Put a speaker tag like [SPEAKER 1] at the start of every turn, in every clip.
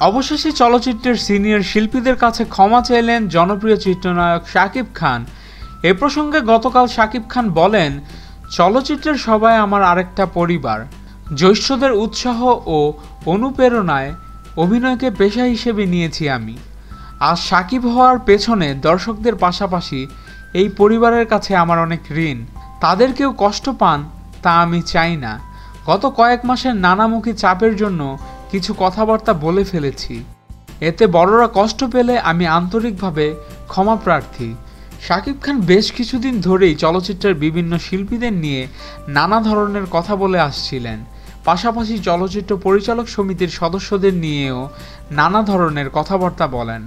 [SPEAKER 1] অবশেষে চলচ্চিত্রের সিনিয়র শিল্পীদের কাছে ক্ষমা চাইলেন জনপ্রিয় চিত্রনায়ক শাকিব খান। এ প্রসঙ্গে গতকাল শাকিব খান বলেন, চলচ্চিত্রের সবাই আমার আরেকটা পরিবার। জ্যৈষ্ঠদের উৎসাহ ও অনুপ্রেরণায় অভিনয়কে পেশা হিসেবে নিয়েছি আমি। আর সাকিব হওয়ার পেছনে দর্শকদের পাশাপাশি এই পরিবারের কাছে আমার অনেক ঋণ। তাদের কেউ কষ্ট পান তা আমি চাই না। গত কয়েক মাসের নানামুখী চাপের জন্য কিছু কথাবার্তা বলে ফেলেছি। এতে বড়রা কষ্ট পেলে আমি আন্তরিকভাবে ক্ষমা প্রার্থী। শাকিব খান বেশ কিছুদিন ধরেই চলচ্চিত্রের বিভিন্ন শিল্পীদের নিয়ে নানা ধরনের কথা বলে আসছিলেন। পাশাপাশি চলচ্চিত্র পরিচালক সমিতির সদস্যদের নিয়েও নানা ধরনের কথাবার্তা বলেন।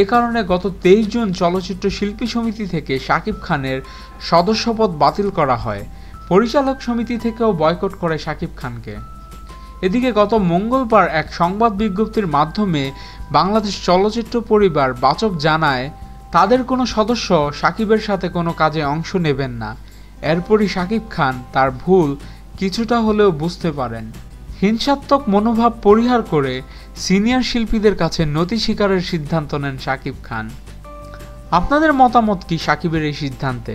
[SPEAKER 1] এ কারণে গত তেইশ জুন চলচ্চিত্র শিল্পী সমিতি থেকে শাকিব খানের সদস্যপদ বাতিল করা হয়। পরিচালক সমিতি থেকেও বয়কট করে শাকিব খানকে। এদিকে গত মঙ্গলবার এক সংবাদ বিজ্ঞপ্তির মাধ্যমে বাংলাদেশ চলচ্চিত্র পরিবার বাচক জানায়, তাদের কোনো সদস্য সাকিবের সাথে কোনো কাজে অংশ নেবেন না। এরপরই সাকিব খান তার ভুল কিছুটা হলেও বুঝতে পারেন। হিংসাত্মক মনোভাব পরিহার করে সিনিয়র শিল্পীদের কাছে নতি স্বীকারের সিদ্ধান্ত নেন সাকিব খান। আপনাদের মতামত কি সাকিবের এই সিদ্ধান্তে?